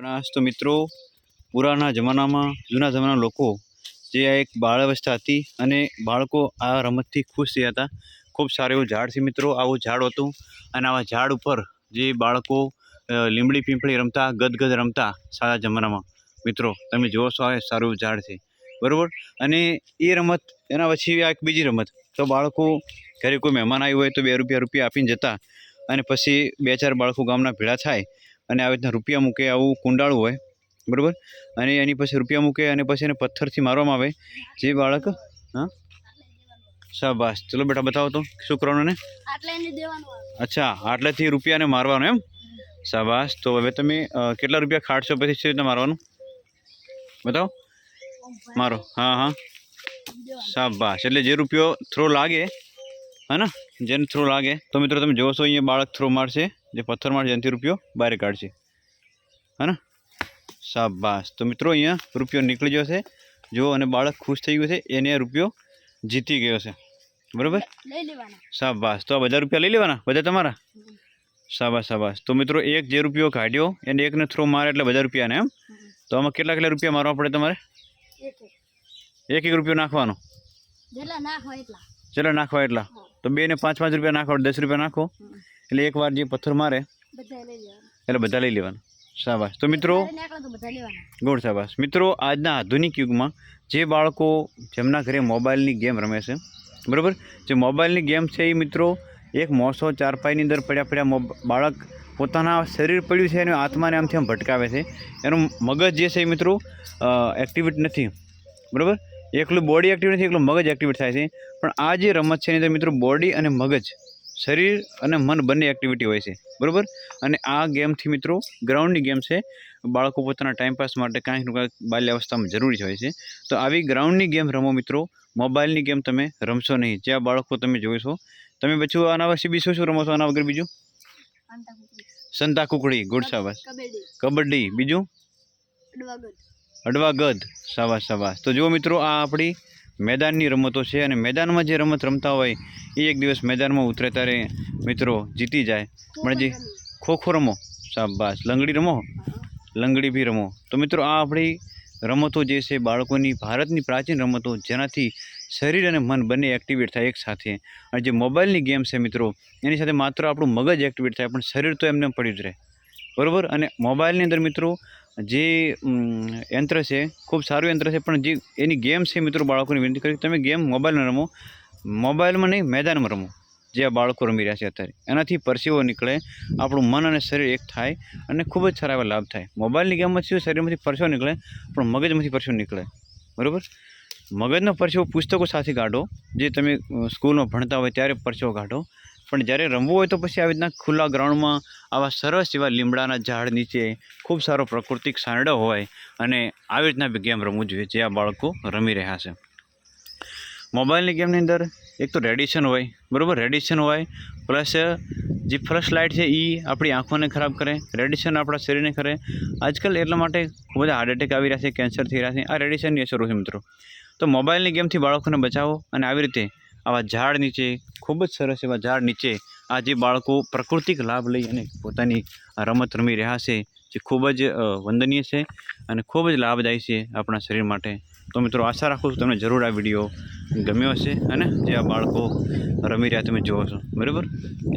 પણ તો મિત્રો, પુરાના જમાનામાં, જૂના જમાના લોકો જે આ એક બાળ અવસ્થા હતી અને બાળકો આ રમતથી ખુશ થયા હતા. ખૂબ સારું એવું ઝાડ છે મિત્રો. આવું ઝાડ હતું અને આવા ઝાડ ઉપર જે બાળકો લીમડી પીંપળી રમતા, ગદગદ રમતા સારા જમાનામાં. મિત્રો, તમે જુઓ છો આ સારું ઝાડ છે. બરાબર? અને એ રમત, એના પછી આ એક બીજી રમત. તો બાળકો ઘરે કોઈ મહેમાન આવ્યું હોય તો બે રૂપિયા રૂપિયા આપીને જતા અને પછી બે ચાર બાળકો ગામના ભેળા થાય અને આવી રીતના રૂપિયા મૂકે આવું કુંડાળું હોય બરાબર? અને એની પછી રૂપિયા મૂકે અને પછી એને પથ્થરથી મારવામાં આવે. જે બાળક હા? શાબાશ. ચલો બેટા બતાવો તો શું કરવાનું ને અચ્છા આટલેથી રૂપિયાને મારવાનું એમ? શાબાશ. તો હવે તમે કેટલા રૂપિયા ખાડશો પછી છે રીતના મારવાનું? બતાવો. મારો. હા હા. શાબાશ. એટલે જે રૂપિયો થ્રો લાગે હા ને જેને થ્રો લાગે. તો મિત્રો તમે જોશો અહીંયા બાળક થ્રો મારશે. જે પથ્થર મારશે એનાથી રૂપિયો બહાર કાઢશે. હા ને શાબાશ. તો મિત્રો અહીંયા રૂપિયો નીકળી ગયો છે. જો અને બાળક ખુશ થઈ ગયું છે. એને રૂપિયો જીતી ગયો છે. બરાબર? શાબાશ. તો આ બધા રૂપિયા લઈ લેવાના? બધા તમારા? શાબાશ શાબાશ. તો મિત્રો એક જે રૂપિયો કાઢ્યો એને એકને થ્રો મારે એટલે બધા રૂપિયાને એમ? તો આમાં કેટલા કેટલા રૂપિયા મારવા પડે તમારે? એક એક. રૂપિયો નાખવાનો. જેટલા ના એટલા. ચલો નાખવા એટલા. તો બે ને પાંચ પાંચ રૂપિયા નાખો દસ રૂપિયા નાખો. એટલે એટલે એકવાર જે પથ્થર મારે એટલે બધા લઈ લેવાના. શાબાશ. તો મિત્રો ગુડ શાબાશ. મિત્રો આજના આધુનિક યુગમાં જે બાળકો જેમના ઘરે મોબાઈલની ગેમ રમે છે બરાબર? જે મોબાઈલની ગેમ છે એ મિત્રો એક મોસો ચારપાઈની અંદર પડ્યા પડ્યા બાળક પોતાના શરીર પડ્યું છે અને આત્માને આમથી આમ ભટકાવે છે. એનું મગજ જે છે એ મિત્રો એક્ટિવેટ નથી. બરાબર? એકલું બોડી એક્ટિવ નથી એકલું મગજ એક્ટિવેટ થાય છે. પણ આ જે રમત છે એની અંદર મિત્રો બોડી અને મગજ શરીર અને મન બંને એક્ટિવિટી હોય છે. બરાબર? અને આ ગેમથી મિત્રો ગ્રાઉન્ડની ગેમ છે. બાળકો પોતાના ટાઈમપાસ માટે કાંઈકનું કાંઈક બાલ્યાવસ્થામાં જરૂરી હોય છે. તો આવી ગ્રાઉન્ડની ગેમ રમો મિત્રો. મોબાઈલની ગેમ તમે રમશો નહીં. જ્યાં બાળકો તમે જોઈશો તમે પછી આના પછી બી શું રમો છો? આના વગર બીજું? સંતા કુકડી. ગુડ શાબાશ. કબડ્ડી. બીજું? અડવા ગદ શાબાશ શાબાશ. તો જુઓ મિત્રો, આ આપણી મેદાનની રમતો છે અને મેદાનમાં જે રમત રમતા હોય, એ એક દિવસ મેદાનમાં ઉતરે ત્યારે મિત્રો, જીતી જાય. પણ જે ખો ખો રમો, શાબાશ. લંગડી રમો, લંગડી બી રમો. તો મિત્રો, આ આપણી રમતો જે છે, બાળકોની, ભારતની પ્રાચીન રમતો, જેનાથી શરીર અને મન બંને એક્ટિવેટ થાય એક સાથે. અને જે મોબાઈલની ગેમ છે મિત્રો, એની સાથે માત્ર આપણું મગજ એક્ટિવેટ થાય, પણ શરીર તો એમને પડી જ રહે. બરાબર? અને મોબાઈલની અંદર મિત્રો જે યંત્ર છે, ખૂબ સારું યંત્ર છે, પણ જે એની ગેમ છે મિત્રો બાળકોને વિનંતી કરી તમે ગેમ મોબાઈલમાં રમો. મોબાઈલમાં નહીં, મેદાનમાં રમો. જે આ બાળકો રમી રહ્યા છે અત્યારે. એનાથી પરસેવો નીકળે, આપણું મન અને શરીર એક થાય અને ખૂબ જ સારા એવા લાભ થાય. મોબાઈલની ગેમમાં શું શરીરમાંથી પરસેવો નીકળે, પણ મગજમાંથી પરસેવો નીકળે. બરાબર? મગજનો પરસેવો પુસ્તકો સાથે કાઢો. જે તમે સ્કૂલમાં ભણતા હોય ત્યારે પરસેવો કાઢો. પણ જ્યારે રમવું હોય તો પછી આવી રીતના ખુલ્લા ગ્રાઉન્ડમાં આવા સરસ એવા લીમડાના ઝાડ નીચે ખૂબ સારો પ્રાકૃતિક સાંડો હોય અને આવી રીતના બી ગેમ રમવું જોઈએ જે આ બાળકો રમી રહ્યા છે. મોબાઈલની ગેમની અંદર એક તો રેડિશન હોય, બરાબર? રેડિશન હોય, પ્લસ જે ફ્લશ લાઇટ છે એ આપણી આંખોને ખરાબ કરે, રેડિશન આપણા શરીરને કરે. આજકાલ એટલા માટે ખૂબ બધા હાર્ટ એટેક આવી રહ્યા છે કેન્સર થઈ રહ્યા છે. આ રેડિશનની અસરો છે મિત્રો. તો મોબાઈલની ગેમથી બાળકોને બચાવો અને આવી રીતે આવા ઝાડ નીચે, ખૂબ જ સરસ એવા ઝાડ નીચે આ જે બાળકો પ્રાકૃતિક લાભ લઈ અને પોતાની રમત રમી રહ્યા છે, જે ખૂબ જ વંદનીય છે અને ખૂબ જ લાભદાયી છે આપણા શરીર માટે. તો મિત્રો, આશા રાખું છું તમને જરૂર આ વીડિયો ગમ્યો હશે અને જે આ બાળકો રમી રહ્યા તમે જુઓ છો. બરાબર?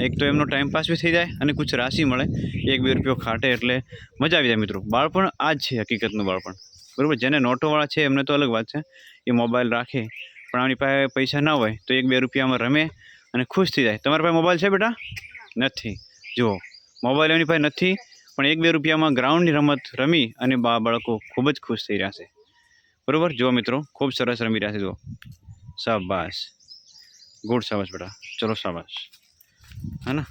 એક તો એમનો ટાઈમ પાસ બી થઈ જાય અને કુછ રાશિ મળે, એક બે રૂપિયો ખાટે એટલે મજા આવી જાય મિત્રો. બાળપણ આ જ છે હકીકતનું બાળપણ. બરાબર? જેને નોટોવાળા છે એમને તો અલગ વાત છે. એ મોબાઈલ રાખે પણ આમની પાસે પૈસા ના હોય તો એક બે રૂપિયામાં રમે અને ખુશ થઈ જાય. તમારા પાસે મોબાઈલ છે બેટા? નથી. જુઓ, મોબાઈલ એમની પાસે નથી, પણ એક બે રૂપિયામાં ગ્રાઉન્ડની રમત રમી અને બા, બાળકો ખૂબ જ ખુશ થઈ રહ્યા છે. બરાબર? જુઓ મિત્રો, ખૂબ સરસ રમી રહ્યા છે, જુઓ. શાબાશ. ગુડ શાબાશ બેટા. ચલો શાબાશ. હા ને?